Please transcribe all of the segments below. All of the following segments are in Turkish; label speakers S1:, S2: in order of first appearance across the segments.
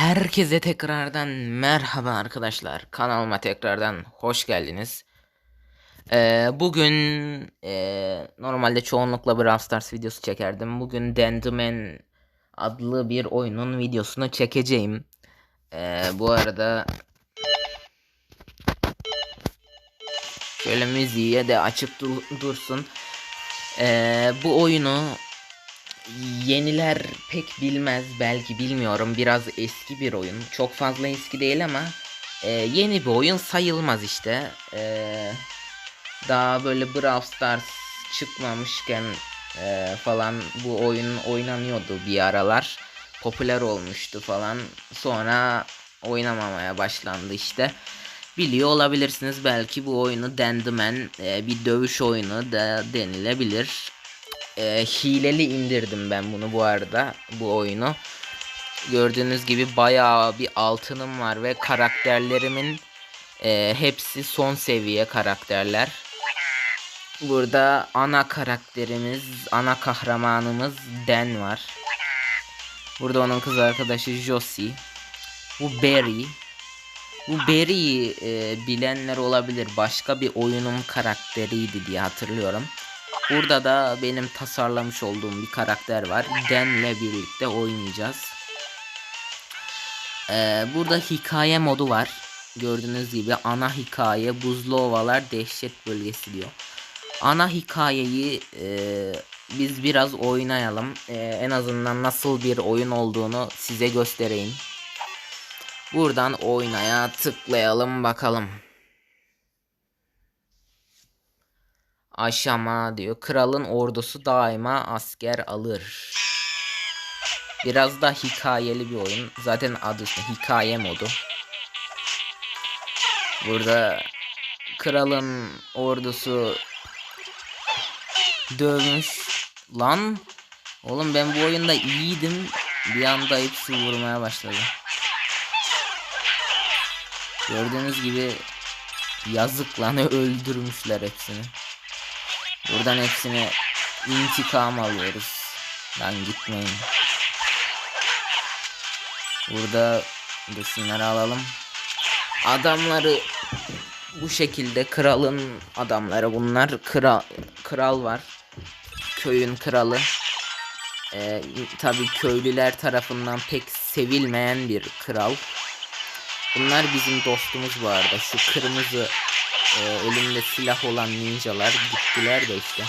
S1: Herkese tekrardan merhaba arkadaşlar. Kanalıma tekrardan hoş geldiniz. Ee, bugün e, normalde çoğunlukla Brawl Stars videosu çekerdim. Bugün Dendiman adlı bir oyunun videosunu çekeceğim. Ee, bu arada şöyle müziğe de dur- dursun. Ee, bu oyunu Yeniler pek bilmez belki bilmiyorum. Biraz eski bir oyun. Çok fazla eski değil ama e, yeni bir oyun sayılmaz işte. E, daha böyle Brawl Stars çıkmamışken e, falan bu oyun oynanıyordu bir aralar. Popüler olmuştu falan. Sonra oynamamaya başlandı işte. Biliyor olabilirsiniz. Belki bu oyunu Dendiman e, bir dövüş oyunu da denilebilir e, hileli indirdim ben bunu bu arada bu oyunu. Gördüğünüz gibi bayağı bir altınım var ve karakterlerimin e, hepsi son seviye karakterler. Burada ana karakterimiz, ana kahramanımız Den var. Burada onun kız arkadaşı Josie. Bu Barry. Bu Barry'i e, bilenler olabilir. Başka bir oyunun karakteriydi diye hatırlıyorum. Burada da benim tasarlamış olduğum bir karakter var. Den'le birlikte oynayacağız. Ee, burada hikaye modu var. Gördüğünüz gibi ana hikaye buzlu ovalar dehşet bölgesi diyor. Ana hikayeyi e, biz biraz oynayalım. E, en azından nasıl bir oyun olduğunu size göstereyim. Buradan oynaya tıklayalım bakalım. Aşama diyor. Kralın ordusu daima asker alır. Biraz da hikayeli bir oyun. Zaten adı işte hikaye modu. Burada kralın ordusu dövmüş. Lan oğlum ben bu oyunda iyiydim. Bir anda hepsi vurmaya başladı. Gördüğünüz gibi yazık lan öldürmüşler hepsini. Buradan hepsine intikam alıyoruz. Lan gitmeyin. Burada da şunları alalım. Adamları bu şekilde kralın adamları bunlar. Kral kral var. Köyün kralı. Ee, tabii köylüler tarafından pek sevilmeyen bir kral. Bunlar bizim dostumuz bu arada. Şu kırmızı e, elinde silah olan ninjalar gittiler de işte.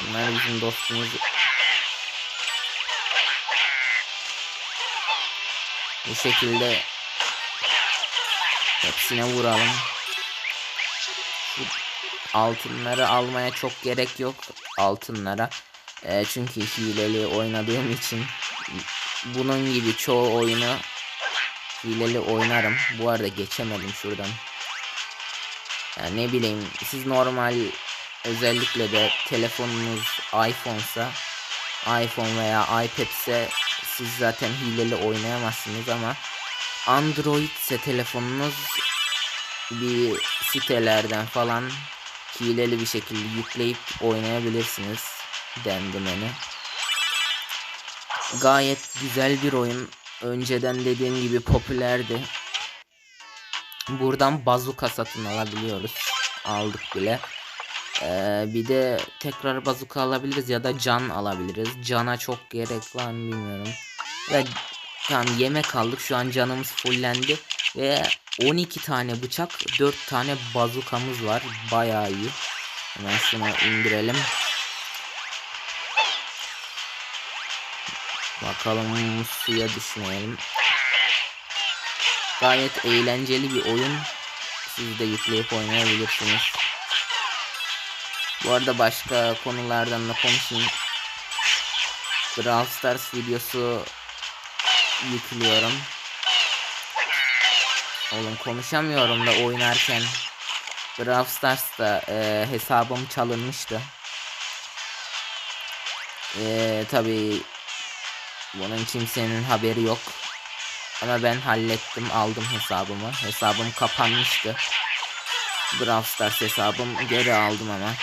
S1: Onlar bizim dostumuz. Bu şekilde hepsine vuralım. Altınları almaya çok gerek yok altınlara. E, çünkü hileli oynadığım için bunun gibi çoğu oyunu hileli oynarım. Bu arada geçemedim şuradan. Yani ne bileyim siz normal özellikle de telefonunuz iPhone'sa iPhone veya iPad ise siz zaten hileli oynayamazsınız ama Android ise telefonunuz bir sitelerden falan hileli bir şekilde yükleyip oynayabilirsiniz Dendiman'i. Gayet güzel bir oyun. Önceden dediğim gibi popülerdi. Buradan bazuka satın alabiliyoruz. Aldık bile. Ee, bir de tekrar bazuka alabiliriz ya da can alabiliriz. Cana çok gerek var mı bilmiyorum. Ve tamam yemek aldık. Şu an canımız fullendi. Ve 12 tane bıçak 4 tane bazukamız var. Bayağı iyi. Hemen şunu indirelim. Bakalım suya düşmeyelim. Gayet eğlenceli bir oyun. Siz de yükleyip oynayabilirsiniz. Bu arada başka konulardan da konuşayım. Brawl Stars videosu yüklüyorum. Oğlum konuşamıyorum da oynarken. Brawl Stars'ta e, hesabım çalınmıştı. E, tabii bunun kimsenin haberi yok. Ama ben hallettim aldım hesabımı. Hesabım kapanmıştı. Brawl Stars hesabım geri aldım ama.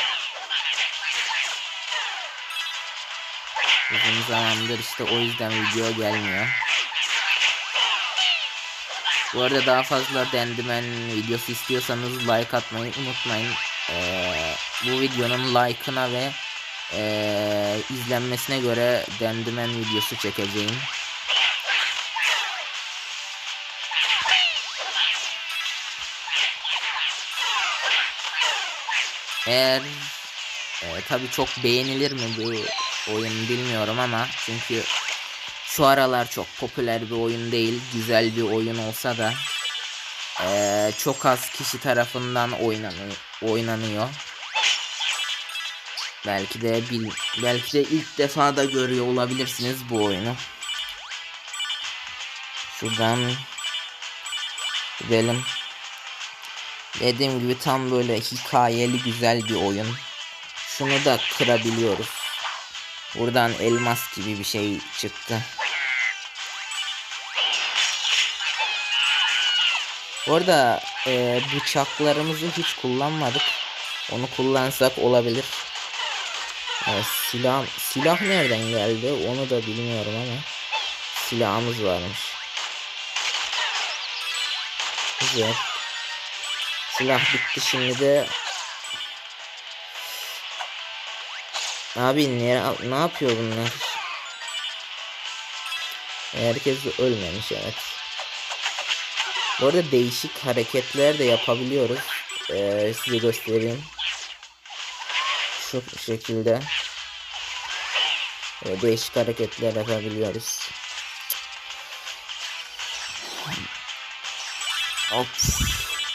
S1: Uzun zamandır işte o yüzden video gelmiyor. Bu arada daha fazla dendimen videosu istiyorsanız like atmayı unutmayın. Ee, bu videonun like'ına ve ee, izlenmesine göre dendimen videosu çekeceğim. Eğer e, tabii çok beğenilir mi bu oyun bilmiyorum ama çünkü şu aralar çok popüler bir oyun değil. Güzel bir oyun olsa da e, çok az kişi tarafından oynanıyor. oynanıyor. Belki de bil, belki de ilk defa da görüyor olabilirsiniz bu oyunu. Şuradan gidelim. Dediğim gibi tam böyle hikayeli güzel bir oyun. Şunu da kırabiliyoruz. Buradan elmas gibi bir şey çıktı. Bu arada e, bıçaklarımızı hiç kullanmadık. Onu kullansak olabilir. Evet, silah silah nereden geldi onu da bilmiyorum ama silahımız varmış. Güzel. Silah bitti şimdi de Abi ne, ne yapıyor bunlar? Herkes ölmemiş evet. Bu arada değişik hareketler de yapabiliyoruz. Ee, size göstereyim. Şu şekilde. Ee, değişik hareketler yapabiliyoruz. Hop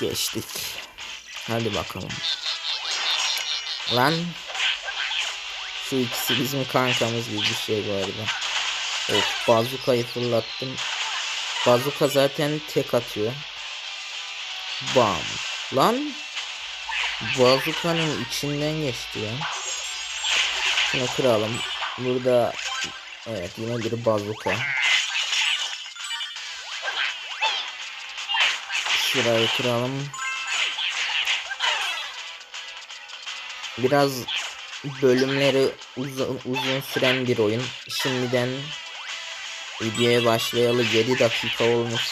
S1: geçtik. Hadi bakalım. Lan şu ikisi bizim kankamız gibi bir şey arada. Of bazukayı fırlattım. Bazuka zaten tek atıyor. Bam. Lan. Bazukanın içinden geçti ya. Şunu kıralım. Burada evet yine bir bazuka. Şurayı kıralım. Biraz bölümleri uzun, uzun süren bir oyun. Şimdiden videoya başlayalı 7 dakika olmuş.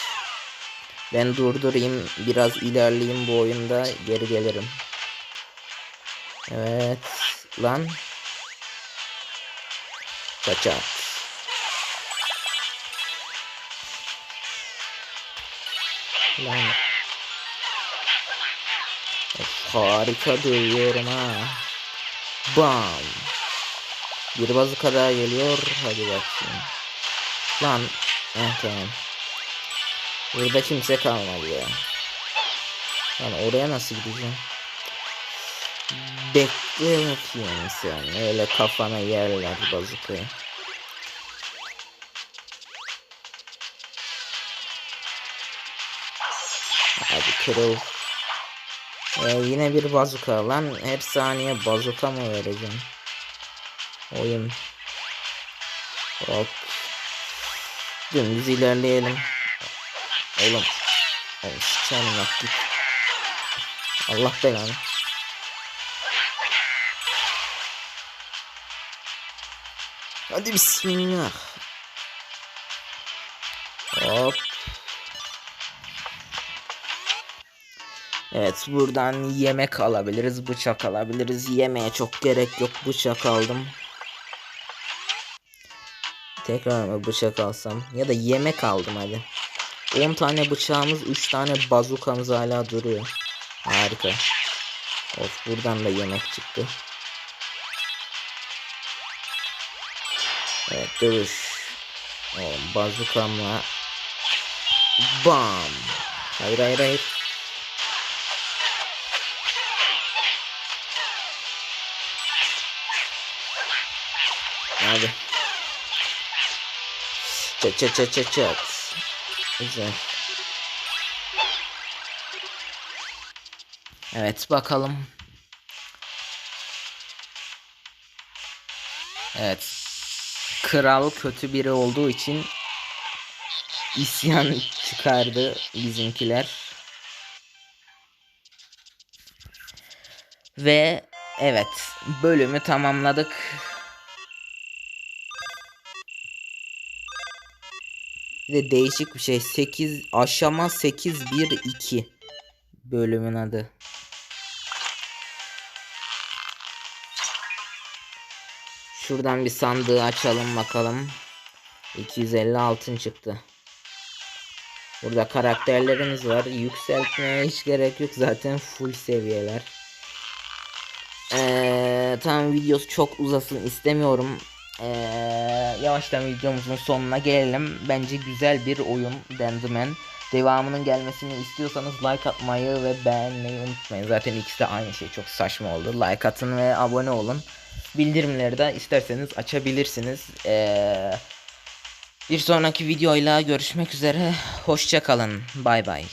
S1: Ben durdurayım, biraz ilerleyeyim bu oyunda, geri gelirim. Evet, lan. Kaçak. Lan. Harika dövüyorum ha. Bam. Bir bazuka daha geliyor. Hadi bakayım. Lan. Eh, tamam. Burada kimse kalmadı ya. Lan oraya nasıl gideceğim? Bekle bakayım sen. Öyle kafana yerler bazukayı. Hadi kırıl. Ee, yine bir bazuka lan her saniye bazuka mı vereceğim? Oyun. Hop. Dümdüz ilerleyelim. Oğlum. Oğlum git. Allah belanı. Hadi bismillah. Hop. Evet buradan yemek alabiliriz, bıçak alabiliriz. Yemeğe çok gerek yok. Bıçak aldım. Tekrar mı bıçak alsam? Ya da yemek aldım hadi. 10 tane bıçağımız, 3 tane bazukamız hala duruyor. Harika. Of buradan da yemek çıktı. Evet dövüş. Oğlum bazukamla. Bam. Hayır hayır hayır. Çat çat çat çat çat. Güzel. Evet bakalım. Evet. Kral kötü biri olduğu için isyan çıkardı bizimkiler. Ve evet bölümü tamamladık. Bir de değişik bir şey. 8 aşama 812 bölümün adı. Şuradan bir sandığı açalım bakalım. 250 altın çıktı. Burada karakterlerimiz var. Yükseltmeye hiç gerek yok zaten full seviyeler. Ee, tamam videosu çok uzasın istemiyorum. Ee, yavaştan videomuzun sonuna gelelim. Bence güzel bir oyun Dendiman. Devamının gelmesini istiyorsanız like atmayı ve beğenmeyi unutmayın. Zaten ikisi de aynı şey. Çok saçma oldu. Like atın ve abone olun. Bildirimleri de isterseniz açabilirsiniz. Ee, bir sonraki videoyla görüşmek üzere. Hoşçakalın. Bay bay.